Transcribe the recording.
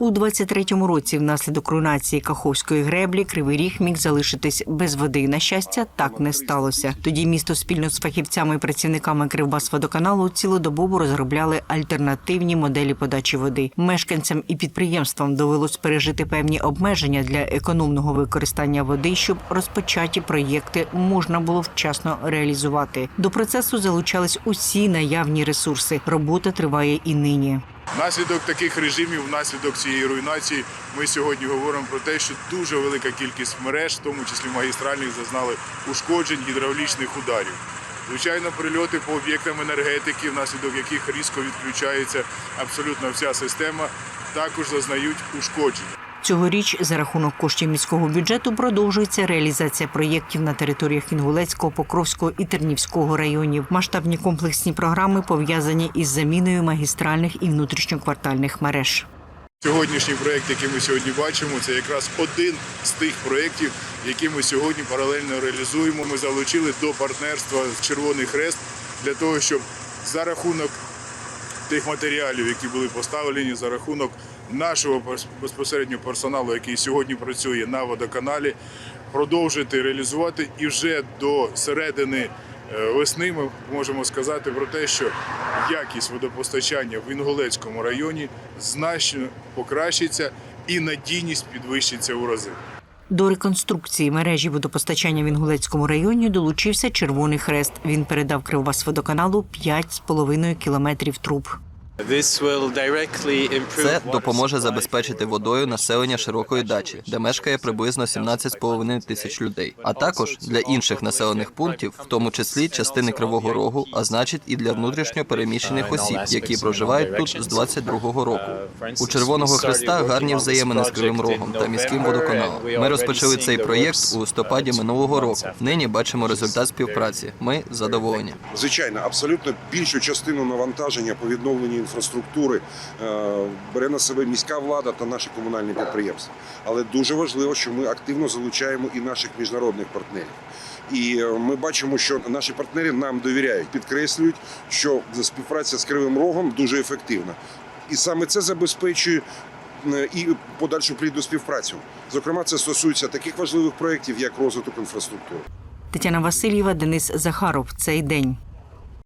У 23-му році, внаслідок руйнації Каховської греблі, Кривий Ріг міг залишитись без води. На щастя, так не сталося. Тоді місто спільно з фахівцями і працівниками Кривбасводоканалу цілодобово розробляли альтернативні моделі подачі води. Мешканцям і підприємствам довелось пережити певні обмеження для економного використання води, щоб розпочаті проєкти можна було вчасно реалізувати. До процесу залучались усі наявні ресурси. Робота триває і нині. Внаслідок таких режимів, внаслідок цієї руйнації, ми сьогодні говоримо про те, що дуже велика кількість мереж, в тому числі магістральних, зазнали ушкоджень гідравлічних ударів. Звичайно, прильоти по об'єктам енергетики, внаслідок яких різко відключається абсолютно вся система, також зазнають ушкоджень. Цьогоріч за рахунок коштів міського бюджету продовжується реалізація проєктів на територіях Інгулецького, Покровського і Тернівського районів. Масштабні комплексні програми пов'язані із заміною магістральних і внутрішньоквартальних мереж. Сьогоднішній проєкт, який ми сьогодні бачимо, це якраз один з тих проєктів, які ми сьогодні паралельно реалізуємо. Ми залучили до партнерства Червоний Хрест для того, щоб за рахунок тих матеріалів, які були поставлені, за рахунок нашого пос- безпосередньо персоналу, який сьогодні працює на водоканалі, продовжити реалізувати і вже до середини е, весни ми можемо сказати про те, що якість водопостачання в Інгулецькому районі значно покращиться і надійність підвищиться у рази. До реконструкції мережі водопостачання в Інгулецькому районі долучився Червоний Хрест. Він передав Кривбасводоканалу 5,5 кілометрів труб. Це допоможе забезпечити водою населення широкої дачі, де мешкає приблизно 17,5 тисяч людей, а також для інших населених пунктів, в тому числі частини Кривого Рогу, а значить і для внутрішньо переміщених осіб, які проживають тут з 22-го року. У Червоного Христа гарні взаємини з Кривим Рогом та міським водоканалом. Ми розпочали цей проєкт у листопаді минулого року. Нині бачимо результат співпраці. Ми задоволені. Звичайно, абсолютно більшу частину навантаження по відновленню інфраструктури е, бере на себе міська влада та наші комунальні підприємства. Але дуже важливо, що ми активно залучаємо і наших міжнародних партнерів. І е, ми бачимо, що наші партнери нам довіряють, підкреслюють, що співпраця з Кривим Рогом дуже ефективна. І саме це забезпечує е, і подальшу плідну співпрацю. Зокрема, це стосується таких важливих проєктів, як розвиток інфраструктури. Тетяна Васильєва, Денис Захаров. Цей день.